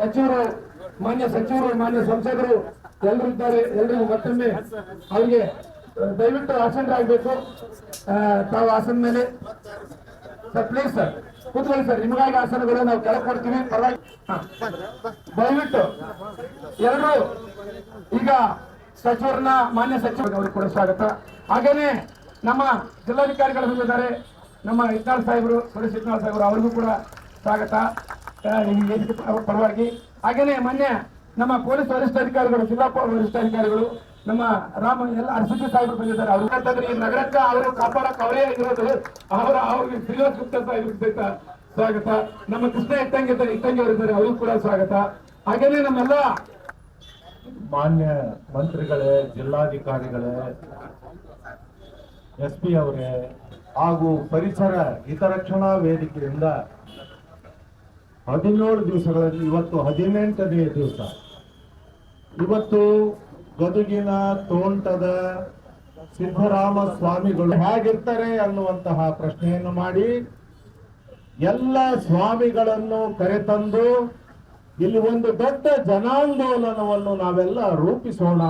ಸಚಿವರು, ಮಾನ್ಯ ಸಚಿವರು, ಮಾನ್ಯ ಸಂಸದರು ಎಲ್ಲರೂ ಇದ್ದಾರೆ ಎಲ್ಲರಿಗೂ ಮತ್ತೊಮ್ಮೆ ಅವರಿಗೆ ದಯವಿಟ್ಟು ಆಸನರಾಗಬೇಕು ತಾವು ಆಸನ ಮೇಲೆ. ಸರ್ ಪ್ಲೀಸ್ ಸರ್ ಕೂತ್ಕೊಳ್ಳಿ ಸರ್ ನಿಮಗಾಗಿ ಆಸನಗಳು ನಾವು ಕೆಳಗೆ ಕೊಡ್ತೀವಿ. ಪರವಾಗಿ ದಯವಿಟ್ಟು ಎಲ್ಲರೂ ಈಗ ಸಚಿವರನ್ನ, ಮಾನ್ಯ ಸಚಿವರು ಅವ್ರಿಗೆ ಕೂಡ ಸ್ವಾಗತ. ಹಾಗೇನೆ ನಮ್ಮ ಜಿಲ್ಲಾಧಿಕಾರಿಗಳು ಬಂದಿದ್ದಾರೆ ನಮ್ಮ ಇತ್ನಾಳ್ ಸಾಹೇಬರು, ಸುರೇಶ್ ಇತ್ನಾಳ್ ಸಾಹೇಬರು, ಅವ್ರಿಗೂ ಕೂಡ ಸ್ವಾಗತ. ಪರವಾಗಿ. ಹಾಗೇನೆ ಮಾನ್ಯ ನಮ್ಮ ಪೊಲೀಸ್ ವರಿಷ್ಠಾಧಿಕಾರಿಗಳು ಜಿಲ್ಲಾ ವರಿಷ್ಠಾಧಿಕಾರಿಗಳು ನಮ್ಮ ರಾಮ, ಎಲ್ಲ ಅರ್ಸಿದ್ದಿ ಸಾಹೇಬರು ಬಂದಿದ್ದಾರೆ. ಅವ್ರು ಅಂತಂದ್ರೆ ಈ ನಗರಕ್ಕ ಅವರು ಕಾಪಾಡಕ್ ಅವರೇ ಇರೋದು ಅವರ ಅವ್ರಿಗೆ ಶ್ರೀನಿವಾಸ ಗುಪ್ತ ಸಹಿತ ಸ್ವಾಗತ. ನಮ್ಮ ಕೃಷ್ಣ ಇಟ್ಟಂಗೆ ಇಟ್ಟಂಗೆ ಅವರಿದ್ದಾರೆ ಅವ್ರಿಗೂ ಕೂಡ ಸ್ವಾಗತ. ಹಾಗೇನೆ ನಮ್ಮೆಲ್ಲ ಮಾನ್ಯ ಮಂತ್ರಿಗಳೇ, ಜಿಲ್ಲಾಧಿಕಾರಿಗಳೇ, ಎಸ್ ಪಿ ಅವರೇ ಹಾಗೂ ಪರಿಸರ ಹಿತರಕ್ಷಣಾ ವೇದಿಕೆಯಿಂದ ಹದಿನೇಳು ದಿವಸಗಳಲ್ಲಿ ಇವತ್ತು ಹದಿನೆಂಟನೇ ದಿವಸ. ಇವತ್ತು ಗದುಗಿನ ತೋಂಟದ ಸಿದ್ದರಾಮ ಸ್ವಾಮಿಗಳು ಹೇಗಿರ್ತಾರೆ ಅನ್ನುವಂತಹ ಪ್ರಶ್ನೆಯನ್ನು ಮಾಡಿ ಎಲ್ಲ ಸ್ವಾಮಿಗಳನ್ನು ಕರೆತಂದು ಇಲ್ಲಿ ಒಂದು ದೊಡ್ಡ ಜನಾಂದೋಲನವನ್ನು ನಾವೆಲ್ಲ ರೂಪಿಸೋಣ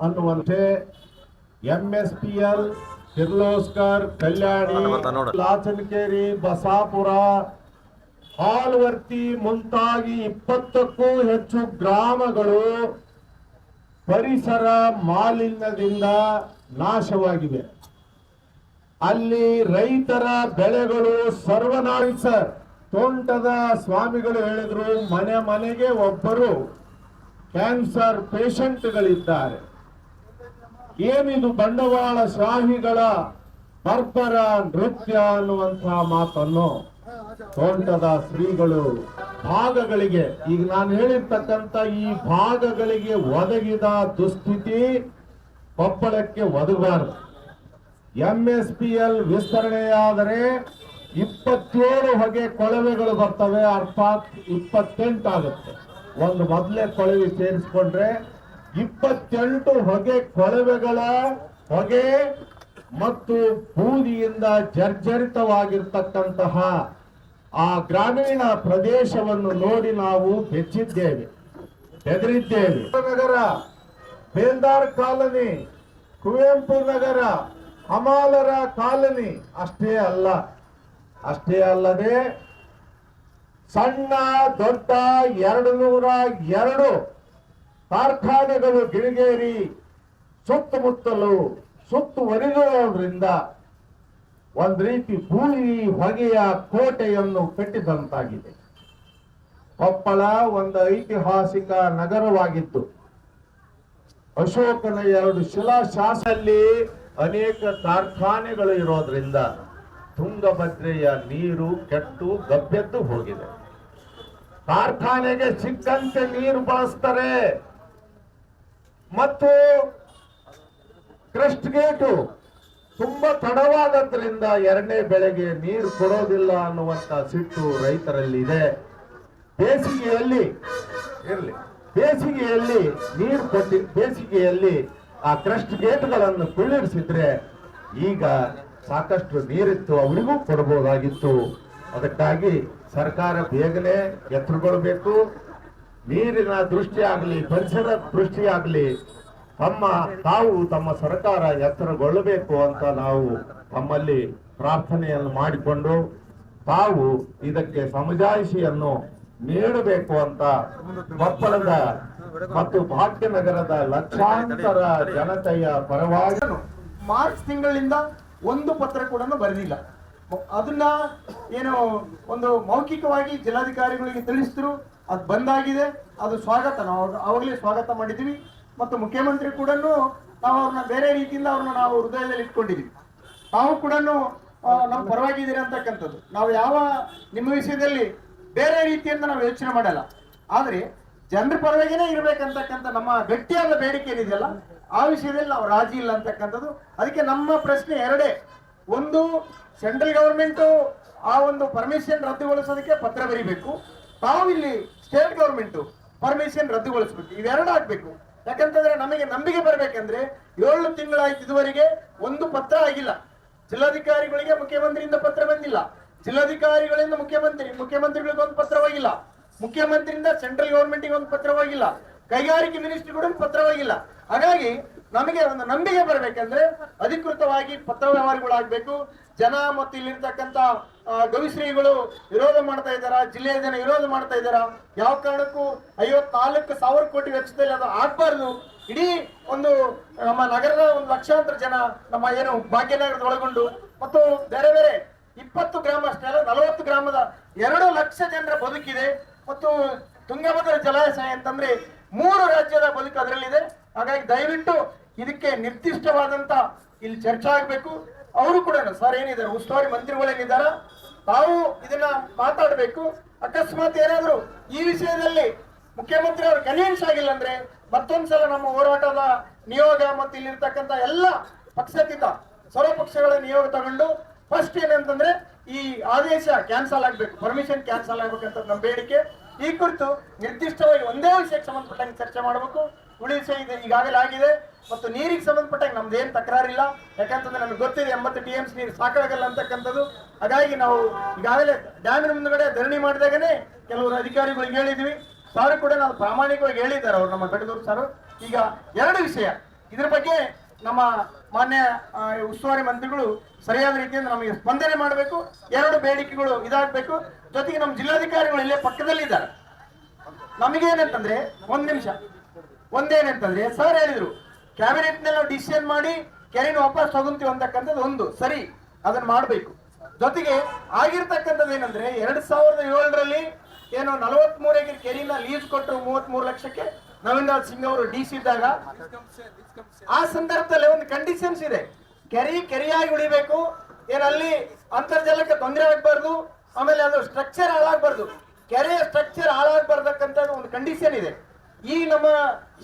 ಅನ್ನುವಂತೆ M S P L Kirloskar Kalyani Lachanakeri Basapura Halvarthi ಮುಂತಾಗಿ ಇಪ್ಪತ್ತಕ್ಕೂ ಹೆಚ್ಚು ಗ್ರಾಮಗಳು ಪರಿಸರ ಮಾಲಿನ್ಯದಿಂದ ನಾಶವಾಗಿವೆ. ಅಲ್ಲಿ ರೈತರ ಬೆಳೆಗಳು ಸರ್ವನಾಶ. ಸರ್ ತೋಂಟದ ಸ್ವಾಮಿಗಳು ಹೇಳಿದ್ರು, ಮನೆ ಮನೆಗೆ ಒಬ್ಬರು ಕ್ಯಾನ್ಸರ್ ಪೇಷಂಟ್ಗಳಿದ್ದಾರೆ. ಏನಿದು ಬಂಡವಾಳ ಶಾಹಿಗಳ ಪರ್ಪರ ನೃತ್ಯ ಅನ್ನುವಂತಹ ಮಾತನ್ನು ತೋಂಟದ ಶ್ರೀಗಳು ಭಾಗಗಳಿಗೆ, ಈಗ ನಾನು ಹೇಳಿರ್ತಕ್ಕಂಥ ಈ ಭಾಗಗಳಿಗೆ ಒದಗಿದ ದುಸ್ಥಿತಿ ಕೊಪ್ಪಳಕ್ಕೆ ಒದಗಬಾರದು. ಎಂಎಸ್ಪಿಎಲ್ ವಿಸ್ತರಣೆಯಾದರೆ ಇಪ್ಪತ್ತೇಳು ಹೊಗೆ ಕೊಳವೆಗಳು ಬರ್ತವೆ, ಅರ್ಥಾತ್ ಇಪ್ಪತ್ತೆಂಟು ಆಗುತ್ತೆ. ಒಂದು ಮೊದಲೇ ಕೊಳವೆ ಸೇರಿಸ್ಕೊಂಡ್ರೆ ಇಪ್ಪತ್ತೆಂಟು ಹೊಗೆ ಕೊಳವೆಗಳ ಹೊಗೆ ಮತ್ತು ಬೂದಿಯಿಂದ ಜರ್ಜರಿತವಾಗಿರ್ತಕ್ಕಂತಹ ಆ ಗ್ರಾಮೀಣ ಪ್ರದೇಶವನ್ನು ನೋಡಿ ನಾವು ಬೆಚ್ಚಿದ್ದೇವೆ ಹೆದರಿದ್ದೇವೆ ನಗರ ಬೇಂದಾರ್ ಕಾಲನಿ, ಕುವೆಂಪು ನಗರ, ಹಮಾಲರ ಕಾಲನಿ, ಅಷ್ಟೇ ಅಲ್ಲ, ಅಷ್ಟೇ ಅಲ್ಲದೆ ಸಣ್ಣ, ದೊಡ್ಡ ಎರಡು ನೂರ ಎರಡು ಕಾರ್ಖಾನೆಗಳು ಗಿಳಿಗೇರಿ ಸುತ್ತಮುತ್ತಲು ಸುತ್ತುವರಿದಿರೋದ್ರಿಂದ ಒಂದ್ ರೀತಿ ಭೂಮಿ ಹೊಗೆಯ ಕೋಟೆಯನ್ನು ಕಟ್ಟಿದಂತಾಗಿದೆ. ಕೊಪ್ಪಳ ಒಂದು ಐತಿಹಾಸಿಕ ನಗರವಾಗಿತ್ತು ಅಶೋಕನ ಎರಡು ಶಿಲಾಶಾಸಲ್ಲಿ ಅನೇಕ ಕಾರ್ಖಾನೆಗಳು ಇರೋದ್ರಿಂದ ತುಂಗಭದ್ರೆಯ ನೀರು ಕೆಟ್ಟು ಗಬ್ಬೆದ್ದು ಹೋಗಿದೆ. ಕಾರ್ಖಾನೆಗೆ ಸಿಕ್ಕಂತೆ ನೀರು ಬಳಸ್ತಾರೆ. ಮತ್ತು ಕ್ರಸ್ಟ್ ಗೇಟು ತುಂಬಾ ತಡವಾದದ್ರಿಂದ ಎರಡನೇ ಬೆಳೆಗೆ ನೀರು ಕೊಡೋದಿಲ್ಲ ಅನ್ನುವಂತ ಸಿಟ್ಟು ರೈತರಲ್ಲಿ ಇದೆ. ಬೇಸಿಗೆಯಲ್ಲಿ ಇರಲಿ. ಬೇಸಿಗೆಯಲ್ಲಿ ನೀರು ಕೊಟ್ಟಿ ಬೇಸಿಗೆಯಲ್ಲಿ ಆ ಕ್ರಸ್ಟ್ ಗೇಟ್ಗಳನ್ನು ಕುಳ್ಳಿರಿಸಿದ್ರೆ ಈಗ ಸಾಕಷ್ಟು ನೀರಿತ್ತು ಅವರಿಗೂ ಕೊಡಬಹುದಾಗಿತ್ತು. ಅದಕ್ಕಾಗಿ ಸರ್ಕಾರ ಬೇಗನೆ ಎತ್ತರಗೊಳ್ಬೇಕು ನೀರಿನ ದೃಷ್ಟಿ ಆಗಲಿ ಪರಿಸರ ದೃಷ್ಟಿ ಆಗಲಿ ತಮ್ಮ ತಾವು ತಮ್ಮ ಸರ್ಕಾರ ಎತ್ತರಗೊಳ್ಳಬೇಕು ಅಂತ ನಾವು ತಮ್ಮಲ್ಲಿ ಪ್ರಾರ್ಥನೆಯನ್ನು ಮಾಡಿಕೊಂಡು ತಾವು ಇದಕ್ಕೆ ಸಮಜಾಯಿಷಿಯನ್ನು ನೀಡಬೇಕು ಅಂತ ಕೊಪ್ಪಳದ ಮತ್ತು ಭಾಗ್ಯನಗರದ ಲಕ್ಷಾಂತರ ಜನತೆಯ ಪರವಾಗಿ ಮಾರ್ಚ್ ತಿಂಗಳಿಂದ ಒಂದು ಪತ್ರ ಕೂಡ ಬರೆದಿಲ್ಲ. ಅದನ್ನ ಏನು ಒಂದು ಮೌಖಿಕವಾಗಿ ಜಿಲ್ಲಾಧಿಕಾರಿಗಳಿಗೆ ತಿಳಿಸಿದ್ರು, ಅದು ಬಂದಾಗಿದೆ. ಅದು ಸ್ವಾಗತ, ನಾವು ಅವಾಗಲೇ ಸ್ವಾಗತ ಮಾಡಿದ್ವಿ ಮತ್ತು ಮುಖ್ಯಮಂತ್ರಿ ಕೂಡ ನಾವು ಅವ್ರನ್ನ ಬೇರೆ ರೀತಿಯಿಂದ ಅವ್ರನ್ನ ನಾವು ಹೃದಯದಲ್ಲಿ ಇಟ್ಕೊಂಡಿದ್ದೀವಿ ತಾವು ಕೂಡ ನಮ್ಮ ಪರವಾಗಿದ್ದೀರಿ ಅಂತಕ್ಕಂಥದ್ದು. ನಾವು ಯಾವ, ನಿಮ್ಮ ವಿಷಯದಲ್ಲಿ ಬೇರೆ ರೀತಿಯಿಂದ ನಾವು ಯೋಚನೆ ಮಾಡಲ್ಲ. ಆದರೆ ಜನರ ಪರವಾಗಿನೇ ಇರಬೇಕಂತಕ್ಕಂಥ ನಮ್ಮ ಗಟ್ಟಿಯಾದ ಬೇಡಿಕೆ ಏನಿದೆಯಲ್ಲ, ಆ ವಿಷಯದಲ್ಲಿ ನಾವು ರಾಜಿ ಇಲ್ಲ ಅಂತಕ್ಕಂಥದ್ದು. ಅದಕ್ಕೆ ನಮ್ಮ ಪ್ರಶ್ನೆ ಎರಡೇ, ಒಂದು ಸೆಂಟ್ರಲ್ ಗೌರ್ಮೆಂಟು ಆ ಒಂದು ಪರ್ಮಿಷನ್ ರದ್ದುಗೊಳಿಸೋದಕ್ಕೆ ಪತ್ರ ಬರೀಬೇಕು. ತಾವು ಇಲ್ಲಿ ಸ್ಟೇಟ್ ಗೌರ್ಮೆಂಟು ಪರ್ಮಿಷನ್ ರದ್ದುಗೊಳಿಸಬೇಕು. ಇವೆರಡು ಆಗ್ಬೇಕು ಯಾಕಂತಂದ್ರೆ ನಮಗೆ ನಂಬಿಕೆ ಬರಬೇಕಂದ್ರೆ ಏಳು ತಿಂಗಳಾಯ್ತು ಇದುವರೆಗೆ ಒಂದು ಪತ್ರ ಆಗಿಲ್ಲ. ಜಿಲ್ಲಾಧಿಕಾರಿಗಳಿಗೆ ಮುಖ್ಯಮಂತ್ರಿಯಿಂದ ಪತ್ರ ಬಂದಿಲ್ಲ. ಜಿಲ್ಲಾಧಿಕಾರಿಗಳಿಂದ ಮುಖ್ಯಮಂತ್ರಿ, ಮುಖ್ಯಮಂತ್ರಿಗಳಿಗೆ ಒಂದು ಪತ್ರವಾಗಿಲ್ಲ ಮುಖ್ಯಮಂತ್ರಿಯಿಂದ ಸೆಂಟ್ರಲ್ ಗೌರ್ಮೆಂಟ್ಗೆ ಒಂದು ಪತ್ರವಾಗಿಲ್ಲ ಕೈಗಾರಿಕೆ ಮಿನಿಸ್ಟ್ರಿ ಕೂಡ ಒಂದು ಪತ್ರ ಹೋಗಿಲ್ಲ. ಹಾಗಾಗಿ ನಮಗೆ ಒಂದು ನಂಬಿಕೆ ಬರಬೇಕಂದ್ರೆ ಅಧಿಕೃತವಾಗಿ ಪತ್ರ ವ್ಯವಹಾರಗಳಾಗಬೇಕು. ಜನ ಮತ್ತು ಇಲ್ಲಿರ್ತಕ್ಕಂಥ ಗವಿಶ್ರೀಗಳು ವಿರೋಧ ಮಾಡ್ತಾ ಇದ್ದಾರಾ? ಜಿಲ್ಲೆಯ ಜನ ವಿರೋಧ ಮಾಡ್ತಾ ಇದ್ದಾರಾ? ಯಾವ ಕಾರಣಕ್ಕೂ ಐವತ್ನಾಲ್ಕು ಸಾವಿರ ಕೋಟಿ ವೆಚ್ಚದಲ್ಲಿ ಅದು ಆಗ್ಬಾರ್ದು. ಇಡೀ ಒಂದು, ನಮ್ಮ ನಗರದ ಒಂದು ಲಕ್ಷಾಂತರ ಜನ ನಮ್ಮ ಏನು ಭಾಗ್ಯನಗರದ ಒಳಗೊಂಡು, ಮತ್ತು ಬೇರೆ ಬೇರೆ ಇಪ್ಪತ್ತು ಗ್ರಾಮ ಅಷ್ಟೇ ಅಲ್ಲ, ನಲವತ್ತು ಗ್ರಾಮದ ಎರಡು ಲಕ್ಷ ಜನರ ಬದುಕಿದೆ. ಮತ್ತು ತುಂಗಭದ್ರ ಜಲಾಶಯ ಅಂತಂದ್ರೆ ಮೂರು ರಾಜ್ಯದ ಬದುಕು ಅದರಲ್ಲಿದೆ. ಹಾಗಾಗಿ ದಯವಿಟ್ಟು ಇದಕ್ಕೆ ನಿರ್ದಿಷ್ಟವಾದಂತ ಇಲ್ಲಿ ಚರ್ಚೆ ಆಗಬೇಕು. ಅವರು ಕೂಡ ಸರ್ ಏನಿದ್ದಾರೆ? ಉಸ್ತುವಾರಿ ಮಂತ್ರಿಗಳೇನಿದ್ದಾರ ತಾವು ಇದನ್ನ ಮಾತಾಡಬೇಕು. ಅಕಸ್ಮಾತ್ ಏನಾದರೂ ಈ ವಿಷಯದಲ್ಲಿ ಮುಖ್ಯಮಂತ್ರಿ ಅವರು ಕನ್ವಿನ್ಸ್ ಆಗಿಲ್ಲ ಅಂದ್ರೆ ಮತ್ತೊಂದ್ಸಲ ನಮ್ಮ ಹೋರಾಟದ ನಿಯೋಗ ಮತ್ತು ಇಲ್ಲಿರ್ತಕ್ಕಂಥ ಎಲ್ಲ ಪಕ್ಷಾತೀತ ಸರ್ವ ಪಕ್ಷಗಳ ನಿಯೋಗ ತಗೊಂಡು ಫಸ್ಟ್ ಏನಂತಂದ್ರೆ ಈ ಆದೇಶ ಕ್ಯಾನ್ಸಲ್ ಆಗ್ಬೇಕು ಪರ್ಮಿಷನ್ ಕ್ಯಾನ್ಸಲ್ ಆಗ್ಬೇಕಂತ ನಮ್ಮ ಬೇಡಿಕೆ. ಈ ಕುರಿತು ನಿರ್ದಿಷ್ಟವಾಗಿ ಒಂದೇ ವಿಷಯಕ್ಕೆ ಸಂಬಂಧಪಟ್ಟಂಗೆ ಚರ್ಚೆ ಮಾಡಬೇಕು. ಉಳಿದ ಇದೆ, ಈಗಾಗಲೇ ಆಗಿದೆ. ಮತ್ತು ನೀರಿಗೆ ಸಂಬಂಧಪಟ್ಟಂಗೆ ಏನು ತಕರಾರಿಲ್ಲ. ಯಾಕಂತಂದ್ರೆ ನಮ್ಗೆ ಗೊತ್ತಿದೆ ಎಂಬತ್ತು ಟಿ ಎಮ್ಸ್ ನೀರು ಸಾಕಾಗಲ್ಲ ಅಂತಕ್ಕಂಥದ್ದು. ಹಾಗಾಗಿ ನಾವು ಈಗಾಗಲೇ ಡ್ಯಾಮಿನ ಮುಂದ್ಗಡೆ ಧರಣಿ ಮಾಡಿದಾಗನೇ ಕೆಲವರು ಅಧಿಕಾರಿಗಳಿಗೆ ಹೇಳಿದ್ವಿ. ಸಾರು ಕೂಡ ನಾವು ಪ್ರಾಮಾಣಿಕವಾಗಿ ಹೇಳಿದ್ದಾರೆ ಅವರು ನಮ್ಮ ಬೆಡದೂರು ಸಾರು. ಈಗ ಎರಡು ವಿಷಯ. ಇದ್ರ ಬಗ್ಗೆ ನಮ್ಮ ಮಾನ್ಯ ಉಸ್ತುವಾರಿ ಮಂತ್ರಿಗಳು ಸರಿಯಾದ ರೀತಿಯಿಂದ ನಮಗೆ ಸ್ಪಂದನೆ ಮಾಡಬೇಕು. ಎರಡು ಬೇಡಿಕೆಗಳು ಇದಾಗಬೇಕು. ಜೊತೆಗೆ ನಮ್ಮ ಜಿಲ್ಲಾಧಿಕಾರಿಗಳು ಇಲ್ಲೇ ಪಕ್ಕದಲ್ಲಿದ್ದಾರೆ. ನಮಗೇನಂತಂದ್ರೆ, ಒಂದ್ ನಿಮಿಷ. ಒಂದೇನಂತಂದ್ರೆ, ಸರ್ ಹೇಳಿದ್ರು ಕ್ಯಾಬಿನೆಟ್ನಲ್ಲಿ ಡಿಸಿಷನ್ ಮಾಡಿ, ಕೆರೆನ ವಾಪಸ್ ತಗೊಂತೀವಿ ಅಂತಕ್ಕಂಥದ್ದು ಒಂದು. ಸರಿ, ಅದನ್ನ ಮಾಡಬೇಕು. ಜೊತೆಗೆ ಆಗಿರ್ತಕ್ಕಂಥದ್ದು ಏನಂದ್ರೆ, ಎರಡ್ ಸಾವಿರದ ಏಳರಲ್ಲಿ ಏನು ನಲವತ್ಮೂರು ಎಕರೆ ಕೆರೆನ ಲೀಸ್ ಕೊಟ್ಟರು ಮೂವತ್ಮೂರು ಲಕ್ಷಕ್ಕೆ ನವೀನ್ ರಾಜ್ ಸಿಂಗ್ ಅವರು ಡಿ ಸಿ ಇದ್ದಾಗ. ಆ ಸಂದರ್ಭದಲ್ಲಿ ಒಂದು ಕಂಡೀಷನ್ಸ್ ಇದೆ. ಕೆರೆ ಕೆರೆಯಾಗಿ ಉಳಿಬೇಕು. ಏನಲ್ಲಿ ಅಂತರ್ಜಲಕ್ಕೆ ತೊಂದರೆ ಆಗ್ಬಾರ್ದು. ಆಮೇಲೆ ಅದು ಸ್ಟ್ರಕ್ಚರ್ ಹಾಳಾಗ್ಬಾರ್ದು. ಕೆರೆಯ ಸ್ಟ್ರಕ್ಚರ್ ಹಾಳಾಗ್ಬಾರ್ದಕ್ಕಂತ ಒಂದು ಕಂಡೀಷನ್ ಇದೆ. ಈ ನಮ್ಮ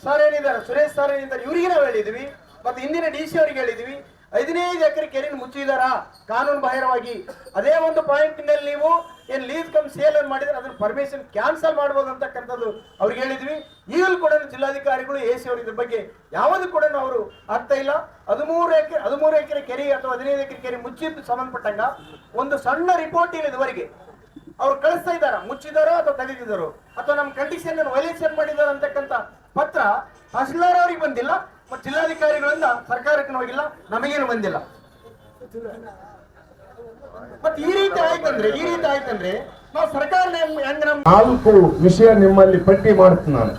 ಸರ್ ಏನಿದ್ದಾರೆ ಸುರೇಶ್ ಸರ್ ಏನಿದ್ದಾರೆ ಇವರಿಗೆ ನಾವು ಹೇಳಿದ್ವಿ, ಮತ್ತೆ ಹಿಂದಿನ ಡಿ ಸಿ ಅವರಿಗೆ ಹೇಳಿದ್ವಿ ಹದಿನೈದು ಎಕರೆ ಕೆರೆನ ಮುಚ್ಚಿದಾರ? ಕಾನೂನು ಬಾಹಿರವಾಗಿ. ಅದೇ ಒಂದು ಪಾಯಿಂಟ್ನಲ್ಲಿ ನೀವು ಏನ್ ಲೀಸ್ ಕಮ್ ಸೇಲ್ ಅನ್ನು ಮಾಡಿದ್ರೆ ಅದನ್ನ ಪರ್ಮಿಷನ್ ಕ್ಯಾನ್ಸಲ್ ಮಾಡಬಹುದು ಅಂತಕ್ಕಂಥದ್ದು ಅವ್ರಿಗೆ ಹೇಳಿದ್ವಿ. ಈಗಲೂ ಕೂಡ ಜಿಲ್ಲಾಧಿಕಾರಿಗಳು, ಎ ಸಿ ಅವರು ಇದ್ರ ಬಗ್ಗೆ ಯಾವುದು ಕೂಡ ಅವರು ಆಗ್ತಾ ಇಲ್ಲ. ಹದಿಮೂರು ಎಕರೆ ಹದಿಮೂರು ಎಕರೆ ಕೆರೆ ಅಥವಾ ಹದಿನೈದು ಎಕರೆ ಕೆರೆ ಮುಚ್ಚಿದ್ದು ಸಂಬಂಧಪಟ್ಟಂಗ ಒಂದು ಸಣ್ಣ ರಿಪೋರ್ಟ್ ಇಲ್ಲ ಇದುವರೆಗೆ ಅವ್ರು ಕಳಿಸ್ತಾ ಇದ್ದಾರ? ಮುಚ್ಚಿದಾರೋ ಅಥವಾ ತೆಗೆದಿದ್ದಾರೋ? ಅಥವಾ ನಮ್ಮ ಕಂಡೀಷನ್ ವೈಲೇಷನ್ ಮಾಡಿದಾರ ಅಂತಕ್ಕಂಥ ಪತ್ರ ತಹಸೀಲ್ದಾರ್ ಅವ್ರಿಗೆ ಬಂದಿಲ್ಲ, ಮತ್ತು ಜಿಲ್ಲಾಧಿಕಾರಿಗಳಿಂದ ಸರ್ಕಾರಕ್ಕೆ ಹೋಗಿಲ್ಲ, ನಮಗೇನು ಬಂದಿಲ್ಲ. ಮತ್ತೆ ಈ ರೀತಿ ಆಯ್ತಂದ್ರೆ, ಈ ರೀತಿ ಆಯ್ತಂದ್ರೆ ನಾವು ಸರ್ಕಾರ ನಾಲ್ಕು ವಿಷಯ ನಿಮ್ಮಲ್ಲಿ ಪಟ್ಟಿ ಮಾಡ್ತೀನಿ ನಾನು.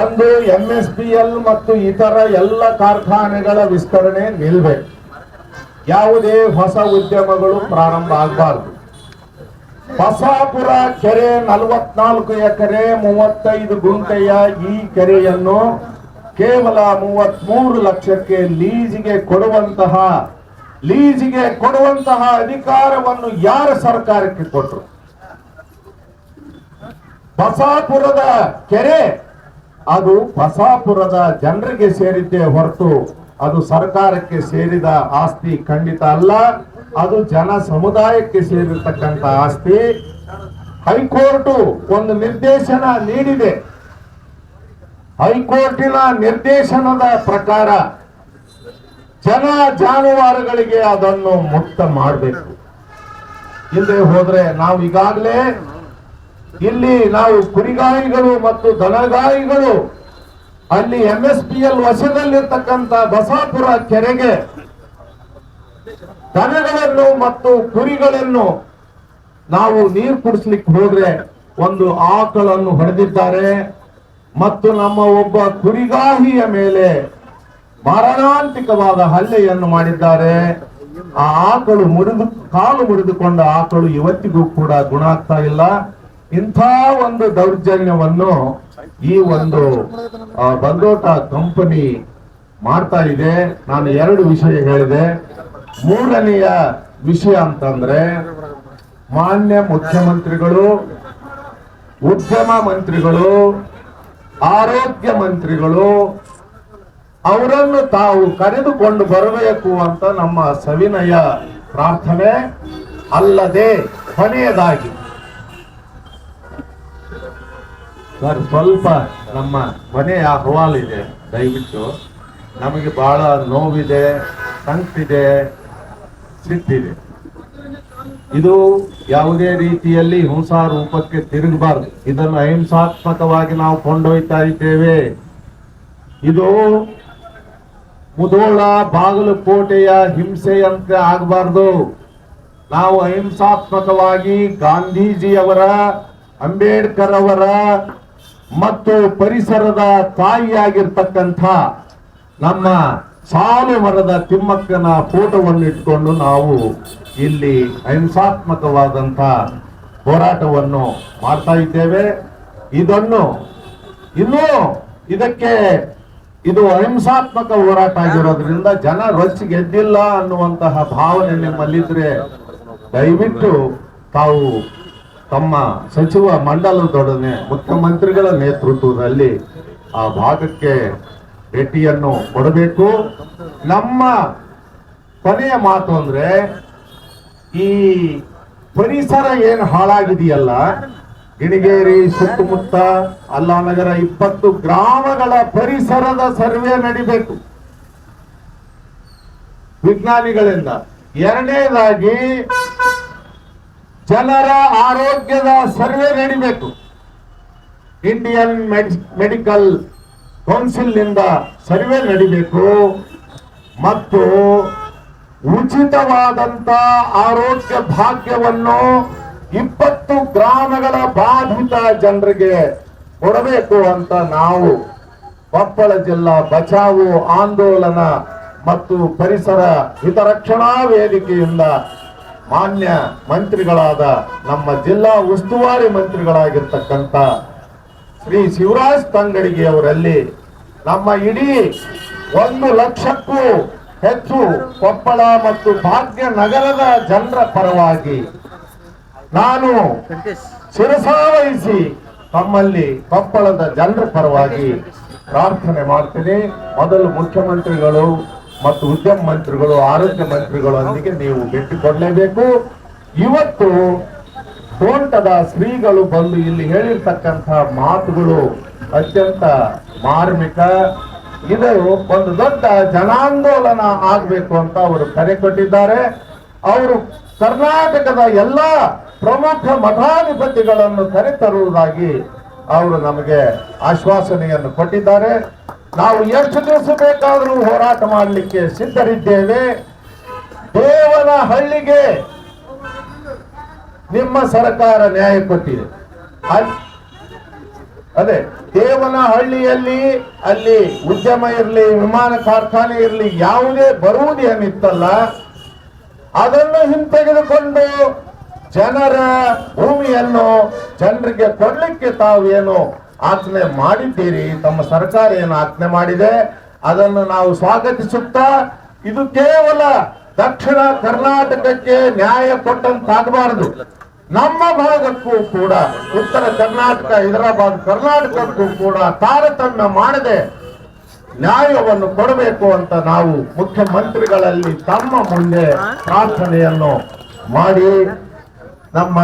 ಒಂದು ಎಂ ಎಸ್ ಪಿ ಎಲ್ ಮತ್ತು ಇತರ ಎಲ್ಲ ಕಾರ್ಖಾನೆಗಳ ವಿಸ್ತರಣೆ ನಿಲ್ಬೇಕು. ಯಾವುದೇ ಹೊಸ ಉದ್ಯಮಗಳು ಪ್ರಾರಂಭ ಆಗಬಾರ್ದು. ಬಸಾಪುರ ಕೆರೆ ನಲವತ್ನಾಲ್ಕು ಎಕರೆ ಮೂವತ್ತೈದು ಗುಂಟೆಯ ಈ ಕೆರೆಯನ್ನು ಕೇವಲ ಮೂವತ್ಮೂರು ಲಕ್ಷಕ್ಕೆ ಲೀಜಿಗೆ ಕೊಡುವಂತಹ ಲೀಜಿಗೆ ಕೊಡುವಂತಹ ಅಧಿಕಾರವನ್ನು ಯಾರ ಸರ್ಕಾರಕ್ಕೆ ಕೊಟ್ಟರು ಬಸಾಪುರದ ಕೆರೆ, ಅದು ಬಸಾಪುರದ ಜನರಿಗೆ ಸೇರಿದ್ದೇ ಹೊರತು ಅದು ಸರ್ಕಾರಕ್ಕೆ ಸೇರಿದ ಆಸ್ತಿ ಖಂಡಿತ ಅಲ್ಲ. ಅದು ಜನ ಸಮುದಾಯಕ್ಕೆ ಸೇರಿರ್ತಕ್ಕಂಥ ಆಸ್ತಿ. ಹೈಕೋರ್ಟ್ ಒಂದು ನಿರ್ದೇಶನ ನೀಡಿದೆ. ಹೈಕೋರ್ಟಿನ ನಿರ್ದೇಶನದ ಪ್ರಕಾರ ಜನ ಜಾನುವಾರುಗಳಿಗೆ ಅದನ್ನು ಮುಕ್ತ ಮಾಡಬೇಕು. ಇಲ್ಲದೆ ಹೋದ್ರೆ ನಾವು ಈಗಾಗಲೇ ಇಲ್ಲಿ ನಾವು ಕುರಿಗಾಯಿಗಳು ಮತ್ತು ದನಗಾಯಿಗಳು ಅಲ್ಲಿ ಎಂ ಎಸ್ ಪಿ ಎಲ್ ವಶದಲ್ಲಿರ್ತಕ್ಕಂಥ ಬಸಾಪುರ ಕೆರೆಗೆ ದನಗಳನ್ನು ಮತ್ತು ಕುರಿಗಳನ್ನು ನಾವು ನೀರು ಕುಡಿಸ್ಲಿಕ್ಕೆ ಹೋದ್ರೆ ಒಂದು ಆಕಳನ್ನು ಹೊಡೆದಿದ್ದಾರೆ. ಮತ್ತು ನಮ್ಮ ಒಬ್ಬ ಕುರಿಗಾಹಿಯ ಮೇಲೆ ಮಾರಣಾಂತಿಕವಾದ ಹಲ್ಲೆಯನ್ನು ಮಾಡಿದ್ದಾರೆ. ಆ ಆಕಳು ಮುರಿದು ಕಾಲು ಮುರಿದುಕೊಂಡ ಆಕಳು ಇವತ್ತಿಗೂ ಕೂಡ ಗುಣ ಆಗ್ತಾ ಇಲ್ಲ. ಇಂಥ ಒಂದು ದೌರ್ಜನ್ಯವನ್ನು ಈ ಒಂದು ಬಂದೋಟ ಕಂಪನಿ ಮಾಡ್ತಾ ಇದೆ. ನಾನು ಎರಡು ವಿಷಯ ಹೇಳಿದೆ. ಮೂರನೆಯ ವಿಷಯ ಅಂತಂದ್ರೆ ಮಾನ್ಯ ಮುಖ್ಯಮಂತ್ರಿಗಳು, ಉದ್ಯಮ ಮಂತ್ರಿಗಳು, ಆರೋಗ್ಯ ಮಂತ್ರಿಗಳು, ಅವರನ್ನು ತಾವು ಕರೆದುಕೊಂಡು ಬರಬೇಕು ಅಂತ ನಮ್ಮ ಸವಿನಯ ಪ್ರಾರ್ಥನೆ ಅಲ್ಲದೆ ಕೊನೆಯದಾಗಿ, ಸರ್, ಸ್ವಲ್ಪ ನಮ್ಮ ಕೊನೆಯ ಅಹವಾಲಿದೆ ದಯವಿಟ್ಟು ನಮಗೆ ಬಹಳ ನೋವಿದೆ ಸಂಕಟಿದೆ ಸಿಟ್ಟಿದೆ ಇದು ಯಾವುದೇ ರೀತಿಯಲ್ಲಿ ಹಿಂಸಾ ರೂಪಕ್ಕೆ ತಿರುಗಬಾರದು. ಇದನ್ನು ಅಹಿಂಸಾತ್ಮಕವಾಗಿ ನಾವು ಕೊಂಡೊಯ್ತಾ ಇದ್ದೇವೆ. ಇದು ಮುಧೋಳ ಬಾಗಲಕೋಟೆಯ ಹಿಂಸೆಯಂತೆ ಆಗಬಾರ್ದು. ನಾವು ಅಹಿಂಸಾತ್ಮಕವಾಗಿ ಗಾಂಧೀಜಿಯವರ, ಅಂಬೇಡ್ಕರ್ ಅವರ ಮತ್ತು ಪರಿಸರದ ತಾಯಿಯಾಗಿರ್ತಕ್ಕಂಥ ನಮ್ಮ ಸಾಲು ಮರದ ತಿಮ್ಮಕ್ಕನ ಫೋಟೋವನ್ನು ಇಟ್ಕೊಂಡು ನಾವು ಇಲ್ಲಿ ಅಹಿಂಸಾತ್ಮಕವಾದಂಥ ಹೋರಾಟವನ್ನು ಮಾಡ್ತಾ ಇದ್ದೇವೆ. ಇದನ್ನು, ಇನ್ನೂ ಇದಕ್ಕೆ ಇದು ಅಹಿಂಸಾತ್ಮಕ ಹೋರಾಟ ಆಗಿರೋದ್ರಿಂದ ಜನ ರೊಚ್ಚಿ ಗೆದ್ದಿಲ್ಲ ಅನ್ನುವಂತಹ ಭಾವನೆ ನಿಮ್ಮಲ್ಲಿದ್ರೆ ದಯವಿಟ್ಟು ತಾವು ತಮ್ಮ ಸಚಿವ ಮಂಡಲದೊಡನೆ ಮುಖ್ಯಮಂತ್ರಿಗಳ ನೇತೃತ್ವದಲ್ಲಿ ಆ ಭಾಗಕ್ಕೆ ಭೇಟಿಯನ್ನು ಕೊಡಬೇಕು. ನಮ್ಮ ಕೊನೆಯ ಮಾತು ಅಂದ್ರೆ, ಈ ಪರಿಸರ ಏನು ಹಾಳಾಗಿದೆಯಲ್ಲ, ಗಿಣಿಗೇರಿ, ಸುತ್ತಮುತ್ತ, ಅಲ್ಲಾನಗರ ಇಪ್ಪತ್ತು ಗ್ರಾಮಗಳ ಪರಿಸರದ ಸರ್ವೆ ನಡಿಬೇಕು. ವಿಜ್ಞಾನಿಗಳಿಂದ ಎರಡನೇದಾಗಿ ಜನರ ಆರೋಗ್ಯದ ಸರ್ವೆ ನಡಿಬೇಕು. ಇಂಡಿಯನ್ ಮೆಡಿಕಲ್ ಕೌನ್ಸಿಲ್ನಿಂದ ಸರ್ವೆ ನಡಿಬೇಕು ಮತ್ತು ಉಚಿತವಾದಂತ ಆರೋಗ್ಯ ಭಾಗ್ಯವನ್ನು ಇಪ್ಪತ್ತು ಗ್ರಾಮಗಳ ಬಾಧಿತ ಜನರಿಗೆ ಕೊಡಬೇಕು ಅಂತ ನಾವು ಕೊಪ್ಪಳ ಜಿಲ್ಲಾ ಬಚಾವು ಆಂದೋಲನ ಮತ್ತು ಪರಿಸರ ಹಿತರಕ್ಷಣಾ ವೇದಿಕೆಯಿಂದ ಮಾನ್ಯ ಮಂತ್ರಿಗಳಾದ ನಮ್ಮ ಜಿಲ್ಲಾ ಉಸ್ತುವಾರಿ ಮಂತ್ರಿಗಳಾಗಿರ್ತಕ್ಕಂಥ ಶ್ರೀ ಶಿವರಾಜ್ ತಂಗಡಿಗೆ ಅವರಲ್ಲಿ ನಮ್ಮ ಇಡೀ ಒಂದು ಲಕ್ಷಕ್ಕೂ ಹೆಚ್ಚು ಕೊಪ್ಪಳ ಮತ್ತು ಭಾಗ್ಯ ನಗರದ ಜನರ ಪರವಾಗಿ ನಾನು ಶಿರಸಾವಹಿಸಿ ತಮ್ಮಲ್ಲಿ ಕೊಪ್ಪಳದ ಜನರ ಪರವಾಗಿ ಪ್ರಾರ್ಥನೆ ಮಾಡ್ತೀನಿ. ಮೊದಲು ಮುಖ್ಯಮಂತ್ರಿಗಳು ಮತ್ತು ಉದ್ಯಮ ಮಂತ್ರಿಗಳು, ಆರೋಗ್ಯ ಮಂತ್ರಿಗಳೊಂದಿಗೆ ನೀವು ಭೇಟಿ ಕೊಡಲೇಬೇಕು. ಇವತ್ತು ತೋಂಟದ ಶ್ರೀಗಳು ಬಂದು ಇಲ್ಲಿ ಹೇಳಿರ್ತಕ್ಕಂತಹ ಮಾತುಗಳು ಅತ್ಯಂತ ಮಾರ್ಮಿಕ. ಇದು ಒಂದು ದೊಡ್ಡ ಜನಾಂದೋಲನ ಆಗ್ಬೇಕು ಅಂತ ಅವರು ಕರೆ ಕೊಟ್ಟಿದ್ದಾರೆ. ಅವರು ಕರ್ನಾಟಕದ ಎಲ್ಲ ಪ್ರಮುಖ ಮಠಾಧಿಪತಿಗಳನ್ನು ಕರೆತರುವುದಾಗಿ ಅವರು ನಮಗೆ ಆಶ್ವಾಸನೆಯನ್ನು ಕೊಟ್ಟಿದ್ದಾರೆ. ನಾವು ಎಷ್ಟು ದಿವಸ ಬೇಕಾದರೂ ಹೋರಾಟ ಮಾಡಲಿಕ್ಕೆ ಸಿದ್ಧರಿದ್ದೇವೆ. ದೇವನ ಹಳ್ಳಿಗೆ ನಿಮ್ಮ ಸರ್ಕಾರ ನ್ಯಾಯ ಕೊಟ್ಟಿದೆ. ಅದೇ ದೇವನ ಹಳ್ಳಿಯಲ್ಲಿ ಅಲ್ಲಿ ಉದ್ಯಮ ಇರಲಿ, ವಿಮಾನ ಕಾರ್ಖಾನೆ ಇರಲಿ, ಯಾವುದೇ ಬರುವುದು ಏನಿತ್ತಲ್ಲ, ಅದನ್ನು ಹಿಂತೆಗೆದುಕೊಂಡು ಜನರ ಭೂಮಿಯನ್ನು ಜನರಿಗೆ ಕೊಡಲಿಕ್ಕೆ ತಾವು ಏನು ಆಜ್ಞೆ ಮಾಡಿದ್ದೀರಿ? ತಮ್ಮ ಸರ್ಕಾರ ಏನು ಆಜ್ಞೆ ಮಾಡಿದೆ? ಅದನ್ನು ನಾವು ಸ್ವಾಗತಿಸುತ್ತಾ, ಇದು ಕೇವಲ ದಕ್ಷಿಣ ಕರ್ನಾಟಕಕ್ಕೆ ನ್ಯಾಯ ಕೊಟ್ಟಂತಾಗಬಾರದು. ನಮ್ಮ ಭಾಗಕ್ಕೂ ಕೂಡ, ಉತ್ತರ ಕರ್ನಾಟಕ, ಹೈದರಾಬಾದ್, ಕರ್ನಾಟಕಕ್ಕೂ ಕೂಡ ತಾರತಮ್ಯ ಮಾಡದೆ ನ್ಯಾಯವನ್ನು ಕೊಡಬೇಕು ಅಂತ ನಾವು ಮುಖ್ಯಮಂತ್ರಿಗಳಲ್ಲಿ ತಮ್ಮ ಮುಂದೆ ಪ್ರಾರ್ಥನೆಯನ್ನು ಮಾಡಿ ನಮ್ಮ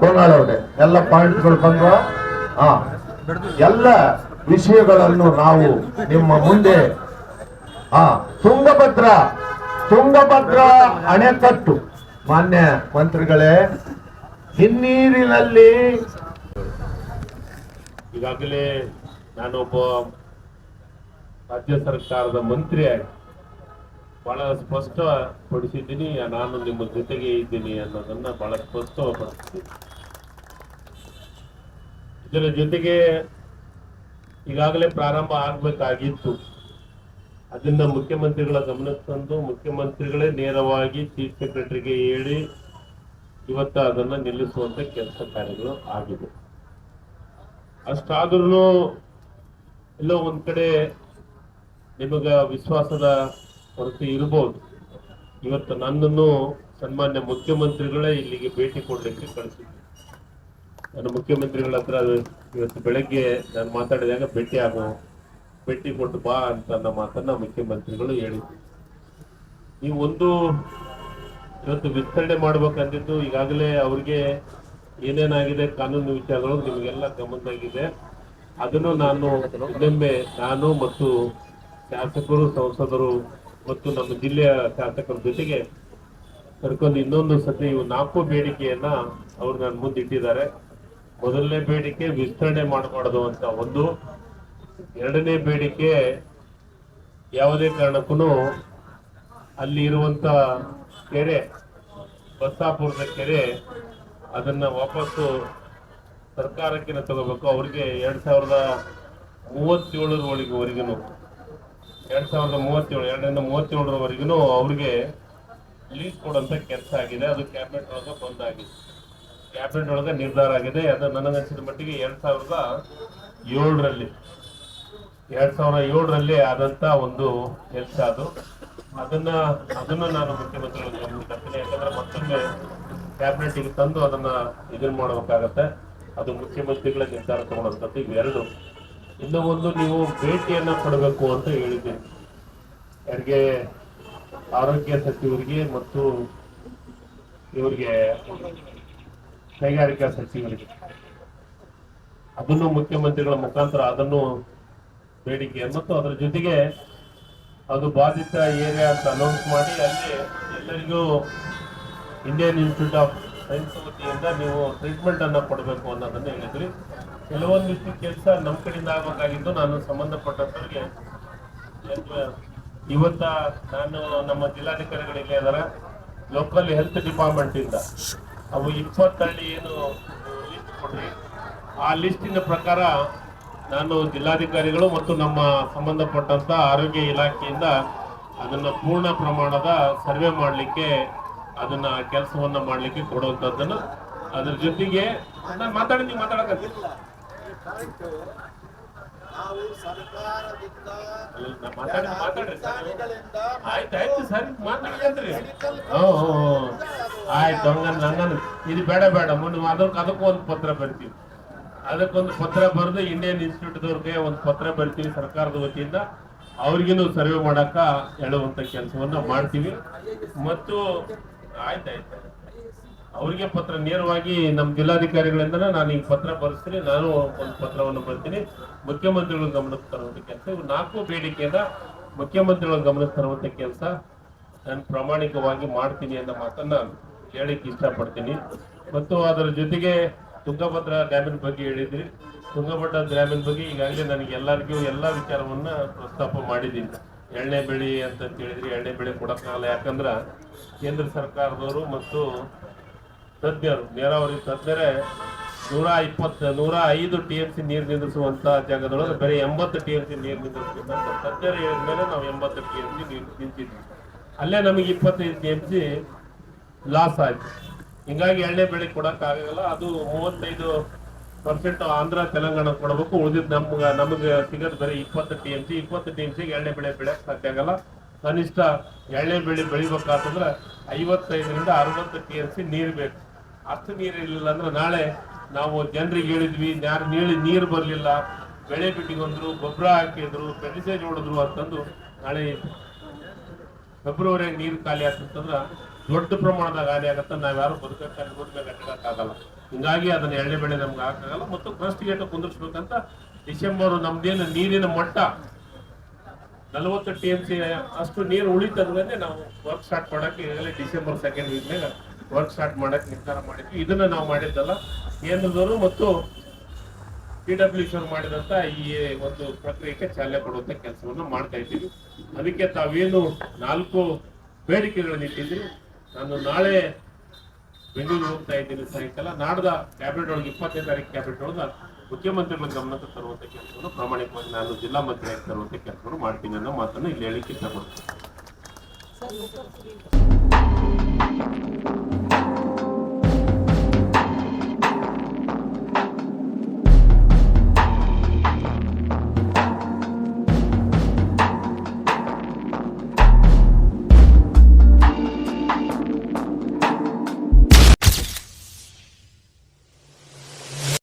ಗೋನಾಳವ್ರೆ ಎಲ್ಲ ಪಾಯಿಂಟ್ಗಳು ಬಂದ್ವ? ಎಲ್ಲ ವಿಷಯಗಳನ್ನು ನಾವು ನಿಮ್ಮ ಮುಂದೆ, ಆ, ತುಂಗಭದ್ರ ತುಂಗಭದ್ರ ಅಣೆಕಟ್ಟು. ಮಾನ್ಯ ಮಂತ್ರಿಗಳೇ, ಹಿನ್ನೀರಿನಲ್ಲಿ ಈಗಾಗಲೇ ನಾನೊಬ್ಬ ರಾಜ್ಯ ಸರ್ಕಾರದ ಮಂತ್ರಿಯಾಗಿ ಬಹಳ ಸ್ಪಷ್ಟಪಡಿಸಿದ್ದೀನಿ, ನಾನು ನಿಮ್ಮ ಜೊತೆಗೆ ಇದ್ದೀನಿ ಅನ್ನೋದನ್ನ ಬಹಳ ಸ್ಪಷ್ಟಪಡಿಸ್ತೀನಿ. ಇದರ ಜೊತೆಗೆ ಈಗಾಗಲೇ ಪ್ರಾರಂಭ ಆಗಬೇಕಾಗಿತ್ತು. ಅದನ್ನ ಮುಖ್ಯಮಂತ್ರಿಗಳ ಗಮನಕ್ಕೆ ತಂದು ಮುಖ್ಯಮಂತ್ರಿಗಳೇ ನೇರವಾಗಿ ಚೀಫ್ ಸೆಕ್ರೆಟರಿಗೆ ಹೇಳಿ ಇವತ್ತ ಅದನ್ನ ನಿಲ್ಲಿಸುವಂತ ಕೆಲಸ ಕಾರ್ಯಗಳು ಆಗಿದೆ. ಅಷ್ಟಾದ್ರೂ ಎಲ್ಲೋ ಒಂದ್ ಕಡೆ ನಿಮಗ ವಿಶ್ವಾಸದ ಕೊರತೆ ಇರಬಹುದು ಇವತ್ತು ನನ್ನನ್ನು ಸನ್ಮಾನ್ಯ ಮುಖ್ಯಮಂತ್ರಿಗಳೇ ಇಲ್ಲಿಗೆ ಭೇಟಿ ಕೊಡ್ಲಿಕ್ಕೆ ಕಳಿಸಿದ್ರು. ನಾನು ಮುಖ್ಯಮಂತ್ರಿಗಳ ಹತ್ರ ಇವತ್ತು ಬೆಳಗ್ಗೆ ನಾನು ಮಾತಾಡಿದಾಗ ಭೇಟಿ ಆಗೋ ಭೇಟಿ ಕೊಟ್ಟು ಬಾ ಅಂತ ಅನ್ನೋ ಮಾತನ್ನ ಮುಖ್ಯಮಂತ್ರಿಗಳು ಹೇಳಿದ್ರು. ನೀವು ಒಂದು ಇವತ್ತು ವಿಸ್ತರಣೆ ಮಾಡ್ಬೇಕಂತಿದ್ದು ಈಗಾಗಲೇ ಅವ್ರಿಗೆ ಏನೇನಾಗಿದೆ ಕಾನೂನು ವಿಚಾರಗಳು ನಿಮಗೆಲ್ಲ ಗಮನದಾಗಿದೆ ಅದನ್ನು ನಾನು ಇನ್ನೊಮ್ಮೆ ನಾನು ಮತ್ತು ಶಾಸಕರು, ಸಂಸದರು ಮತ್ತು ನಮ್ಮ ಜಿಲ್ಲೆಯ ಶಾಸಕರ ಜೊತೆಗೆ ಕರ್ಕೊಂಡು ಇನ್ನೊಂದು ಸತಿ ಇವು ನಾಲ್ಕು ಬೇಡಿಕೆಯನ್ನ ಅವ್ರು ನನ್ನ ಮುಂದೆ ಇಟ್ಟಿದ್ದಾರೆ. ಮೊದಲನೇ ಬೇಡಿಕೆ ವಿಸ್ತರಣೆ ಮಾಡಬಾರ್ದು ಅಂತ ಒಂದು. ಎರಡನೇ ಬೇಡಿಕೆ ಯಾವುದೇ ಕಾರಣಕ್ಕೂ ಅಲ್ಲಿ ಇರುವಂತ ಕೆರೆ ಬಸ್ತಾಪುರದ ಕೆರೆ, ಅದನ್ನ ವಾಪಸ್ಸು ಸರ್ಕಾರಕ್ಕೆ ತಗೋಬೇಕು. ಅವರಿಗೆ ಎರಡ್ ಸಾವಿರದ ಮೂವತ್ತೇಳರವರೆಗೂ ಎರಡ್ ಸಾವಿರದ ಮೂವತ್ತೇಳು, ಎರಡರಿಂದ ಮೂವತ್ತೇಳರವರೆಗೂ ಅವ್ರಿಗೆ ಲೀಸ್ ಕೊಡುವಂತ ಕೆಲಸ ಆಗಿದೆ. ಅದು ಕ್ಯಾಬಿನೆಟ್ ಒಳಗೆ ಬಂದಾಗಿದೆ. ಕ್ಯಾಬಿನೆಟ್ ಒಳಗೆ ನಿರ್ಧಾರ ಆಗಿದೆ. ಅದು ನನಗನ್ಸಿದ ಮಟ್ಟಿಗೆ ಎರಡ್ ಸಾವಿರದ ಏಳರಲ್ಲಿ. ಎರಡ್ ಸಾವಿರ ಏಳರಲ್ಲಿ ಆದಂತ ಒಂದು ಕೆಲಸ ಅದು. ಅದನ್ನ ಅದನ್ನ ನಾನು ಮುಖ್ಯಮಂತ್ರಿಗಳಿಗೆ ಗಮನಕ್ಕೆ ತರ್ತೀನಿ ಯಾಕಂದ್ರೆ ಮತ್ತೊಮ್ಮೆ ಕ್ಯಾಬಿನೆಟ್ಗೆ ತಂದು ಅದನ್ನ ಇದನ್ನ ಮಾಡಬೇಕಾಗತ್ತೆ. ಅದು ಮುಖ್ಯಮಂತ್ರಿಗಳ ನಿರ್ಧಾರ ತಗೊಳ್ಳೋಂಥದ್ದು ಇವೆರಡು. ಇನ್ನು ಒಂದು ನೀವು ಭೇಟಿಯನ್ನ ಕೊಡಬೇಕು ಅಂತ ಹೇಳಿದ್ದೀನಿ ಯಾರಿಗೆ, ಆರೋಗ್ಯ ಸಚಿವರಿಗೆ ಮತ್ತು ಇವರಿಗೆ ಕೈಗಾರಿಕಾ ಸಚಿವರಿಗೆ. ಅದನ್ನು ಮುಖ್ಯಮಂತ್ರಿಗಳ ಮುಖಾಂತರ, ಅದನ್ನು ಬೇಡಿಕೆ. ಮತ್ತು ಅದರ ಜೊತೆಗೆ ಅದು ಬಾಧಿತ ಏರಿಯಾ ಅಂತ ಅನೌನ್ಸ್ ಮಾಡಿ ಅಲ್ಲಿ ಎಲ್ಲರಿಗೂ ಇಂಡಿಯನ್ ಇನ್ಸ್ಟಿಟ್ಯೂಟ್ ಆಫ್ ಸೈನ್ಸ್ ವತಿಯಿಂದ ನೀವು ಟ್ರೀಟ್ಮೆಂಟ್ ಅನ್ನ ಕೊಡಬೇಕು ಅನ್ನೋದನ್ನ ಹೇಳಿದ್ರಿ. ಕೆಲವೊಂದಿಷ್ಟು ಕೆಲಸ ನಮ್ಮ ಕಡೆಯಿಂದ ಆಗಬೇಕಾಗಿದ್ದು ನಾನು ಸಂಬಂಧಪಟ್ಟಂತವ್ರಿಗೆ ಇವತ್ತ ನಾನು ನಮ್ಮ ಜಿಲ್ಲಾಧಿಕಾರಿಗಳಿಗೆ ಅದರ ಲೋಕಲ್ ಹೆಲ್ತ್ ಡಿಪಾರ್ಟ್ಮೆಂಟ್ ಇಂದ. ಅವು ಇಪ್ಪತ್ತಳ್ಳಿ ಏನು ಲಿಸ್ಟ್ ಕೊಡ್ರಿ ಆ ಲಿಸ್ಟಿನ ಪ್ರಕಾರ ನಾನು ಜಿಲ್ಲಾಧಿಕಾರಿಗಳು ಮತ್ತು ನಮ್ಮ ಸಂಬಂಧಪಟ್ಟಂತ ಆರೋಗ್ಯ ಇಲಾಖೆಯಿಂದ ಅದನ್ನ ಪೂರ್ಣ ಪ್ರಮಾಣದ ಸರ್ವೆ ಮಾಡಲಿಕ್ಕೆ ಅದನ್ನ ಕೆಲಸವನ್ನ ಮಾಡಲಿಕ್ಕೆ ಕೊಡುವಂಥದ್ದನ್ನು ಅದ್ರ ಜೊತೆಗೆ ನಾನು ಮಾತಾಡಿ ನೀವು ಮಾತಾಡಕತ್ತೀನಿ ನಾವು ಸರ್ಕಾರದಿಂದ ಆಯ್ತು ಆಯ್ತು ಸರ್ ಮಾತಾಡ್ರಿ ಆಯ್ತು ಹಂಗ ನಂಗನ್ ಇದು ಬೇಡ ಬೇಡ. ಮುಂದೆ ಅದಕ್ಕೆ ಅದಕ್ಕೂ ಒಂದು ಪತ್ರ ಬರ್ತೀವಿ ಅದಕ್ಕೊಂದು ಪತ್ರ ಬರೆದು ಇಂಡಿಯನ್ ಇನ್ಸ್ಟಿಟ್ಯೂಟ್ದವ್ರಿಗೆ ಒಂದು ಪತ್ರ ಬರ್ತೀವಿ ಸರ್ಕಾರದ ವತಿಯಿಂದ. ಅವ್ರಿಗೂ ಸರ್ವೆ ಮಾಡಕ ಹೇಳುವಂತ ಕೆಲಸವನ್ನ ಮಾಡ್ತೀವಿ. ಮತ್ತು ಆಯ್ತಾಯ್ತು. ಅವ್ರಿಗೆ ಪತ್ರ ನೇರವಾಗಿ ನಮ್ಮ ಜಿಲ್ಲಾಧಿಕಾರಿಗಳಿಂದ ನಾನು ಈಗ ಪತ್ರ ಬರೆಸ್ತೀನಿ, ನಾನು ಒಂದು ಪತ್ರವನ್ನು ಬರ್ತೀನಿ. ಮುಖ್ಯಮಂತ್ರಿಗಳ ಗಮನಕ್ಕೆ ತರುವಂತ ಕೆಲಸ. ಇವು ನಾಲ್ಕು ಬೇಡಿಕೆಯಿಂದ ಮುಖ್ಯಮಂತ್ರಿಗಳ ಗಮನಕ್ಕೆ ತರುವಂತ ಕೆಲಸ ನಾನು ಪ್ರಾಮಾಣಿಕವಾಗಿ ಮಾಡ್ತೀನಿ ಅನ್ನೋ ಮಾತನ್ನ ಹೇಳಕ್ಕೆ ಇಷ್ಟಪಡ್ತೀನಿ. ಮತ್ತು ಅದರ ಜೊತೆಗೆ ತುಂಗಭದ್ರಾ ಡ್ಯಾಮಿನ ಬಗ್ಗೆ ಹೇಳಿದ್ರಿ. ತುಂಗಭದ್ರಾ ಡ್ಯಾಮಿನ ಬಗ್ಗೆ ಈಗಾಗಲೇ ನನಗೆ ಎಲ್ಲರಿಗೂ ಎಲ್ಲ ವಿಚಾರವನ್ನ ಪ್ರಸ್ತಾಪ ಮಾಡಿದ್ದೀನಿ. ಎಣ್ಣೆ ಬೆಳಿ ಅಂತ ಹೇಳಿದ್ರಿ. ಎಣ್ಣೆ ಬೆಳೆ ಕೊಡೋಕ್ಕಾಗಲ್ಲ. ಯಾಕಂದ್ರೆ ಕೇಂದ್ರ ಸರ್ಕಾರದವರು ಮತ್ತು ತಜ್ಞರು, ನೀರಾವರಿ ತಜ್ಞರೇ ನೂರ ಇಪ್ಪತ್ತು, ನೂರ ಐದು ಟಿ ಎಂ ಸಿ ನೀರು ನಿಂದಿಸುವಂತಹ ಜಾಗದೊಳಗೆ ಬರೀ ಎಂಬತ್ತು ಟಿ ಎಂ ಸಿ ನೀರು ನಿಂದಿಸ್ಬೇಕಂತ ತಜ್ಞರು ಹೇಳಿದ ಮೇಲೆ ನಾವು ಎಂಬತ್ತು ಟಿ ಎಂ ಸಿ ನೀರು ನಿಂತಿದ್ವಿ. ಅಲ್ಲೇ ನಮಗೆ ಇಪ್ಪತ್ತೈದು ಟಿ ಎಂ ಸಿ ಲಾಸ್ ಆಯ್ತು. ಹಿಂಗಾಗಿ ಎಳ್ಳೆ ಬೆಳೆ ಕೊಡಕ್ಕಾಗಲ್ಲ. ಅದು ಮೂವತ್ತೈದು ಪರ್ಸೆಂಟ್ ಆಂಧ್ರ, ತೆಲಂಗಾಣ ಕೊಡಬೇಕು. ಉಳಿದಿದ್ದು ನಮ್ಗೆ, ನಮಗೆ ಸಿಗೋದು ಬರೀ ಇಪ್ಪತ್ತು ಟಿ ಎಂ ಸಿ ಇಪ್ಪತ್ತು ಟಿ ಎಂ ಸಿಗೆ ಎರಡನೇ ಬೆಳೆ ಬೆಳೆಯಕ್ಕೆ ಸಾಧ್ಯ ಆಗಲ್ಲ. ಕನಿಷ್ಠ ಎಳ್ಳೆ ಬೆಳೆ ಬೆಳಿಬೇಕಾತಂದ್ರೆ ಐವತ್ತೈದರಿಂದ ಅರವತ್ತು ಟಿ ಎಂ ಸಿ ನೀರು ಬೇಕು. ಅಷ್ಟು ನೀರು ಅಂದ್ರೆ ನಾಳೆ ನಾವು ಜನರಿಗೆ ಹೇಳಿದ್ವಿ, ಯಾರು ನೀರು ನೀರು ಬರಲಿಲ್ಲ. ಬೆಳೆ ಬಿಟ್ಟಿಗೊಂಡ್ರು ಗೊಬ್ಬರ ಹಾಕಿದ್ರು ಪೆಡಿಸೈಡ್ ಹೊಡೆದ್ರು ಅಂತಂದು ನಾಳೆ ಫೆಬ್ರವರಿಯಾಗ ನೀರು ಖಾಲಿ ಆಗ್ತಂದ್ರ ದೊಡ್ಡ ಪ್ರಮಾಣದಾಗ ಹಾನಿ ಆಗತ್ತೆ, ನಾವ್ಯಾರು ಬದುಕಕ್ಕೆ ರೋಡ್ ಮೇಲೆ ಕಟ್ಟಕ್ಕಾಗಲ್ಲ ಹಿಂಗಾಗಿ ಅದನ್ನ ಎಳ್ಳೆ ಬೆಳೆ ನಮ್ಗೆ ಹಾಕಾಗಲ್ಲ, ಮತ್ತು ಕ್ರಸ್ಟ್ ಗೇಟ್ ಕುಂದಿರ್ಸ್ಬೇಕಂತ ಡಿಸೆಂಬರ್ ನಮ್ದೇನು ನೀರಿನ ಮಟ್ಟ ನಲವತ್ತು ಟಿ ಎಂ ಸಿ ಅಷ್ಟು ನೀರು ಉಳಿತಂದ್ರೆ ನಾವು ವರ್ಕ್ ಸ್ಟಾರ್ಟ್ ಮಾಡಕ್ಕೆ ಈಗಾಗಲೇ ಡಿಸೆಂಬರ್ ಸೆಕೆಂಡ್ ವೀಕ್ನಾಗ ವರ್ಕ್ ಸ್ಟಾರ್ಟ್ ಮಾಡಕ್ ನಿರ್ಧಾರ ಮಾಡಿದ್ವಿ. ಇದನ್ನ ನಾವು ಮಾಡಿದ್ದಲ್ಲ, ಕೇಂದ್ರದವರು ಮತ್ತು ಪಿ ಡಬ್ಲ್ಯೂ ಮಾಡಿದಂತ ಈ ಒಂದು ಪ್ರಕ್ರಿಯೆಗೆ ಚಾಲನೆ ಕೊಡುವಂತ ಕೆಲಸವನ್ನ ಮಾಡ್ತಾ ಇದ್ದೀವಿ. ಅದಕ್ಕೆ ತಾವೇನು ನಾಲ್ಕು ಬೇಡಿಕೆಗಳನ್ನ ಇಟ್ಟಿದ್ರಿ ನಾನು ನಾಳೆ ಬೆಂಗಳೂರು ಹೋಗ್ತಾ ಇದ್ದೀನಿ ಸಾಯಂಕಾಲ. ನಾಡ್ದ ಕ್ಯಾಬಿನೆಟ್ ಒಳಗೆ ಇಪ್ಪತ್ತನೇ ತಾರೀಕು ಕ್ಯಾಬಿನೆಟ್ ಒಳಗೆ ಮುಖ್ಯಮಂತ್ರಿಗಳ ಗಮನಕ್ಕೆ ತರುವಂತ ಕೆಲಸವನ್ನು ಪ್ರಾಮಾಣಿಕವಾಗಿ ನಾನು ಜಿಲ್ಲಾ ಮಂತ್ರಿಯಾಗಿ ತರುವಂತ ಕೆಲಸವನ್ನು ಮಾಡ್ತೀನಿ ಅನ್ನೋ ಮಾತನ್ನು ಇಲ್ಲಿ ಹೇಳಿಕ್ಕೆ ಇಷ್ಟಪಡ್ತೀನಿ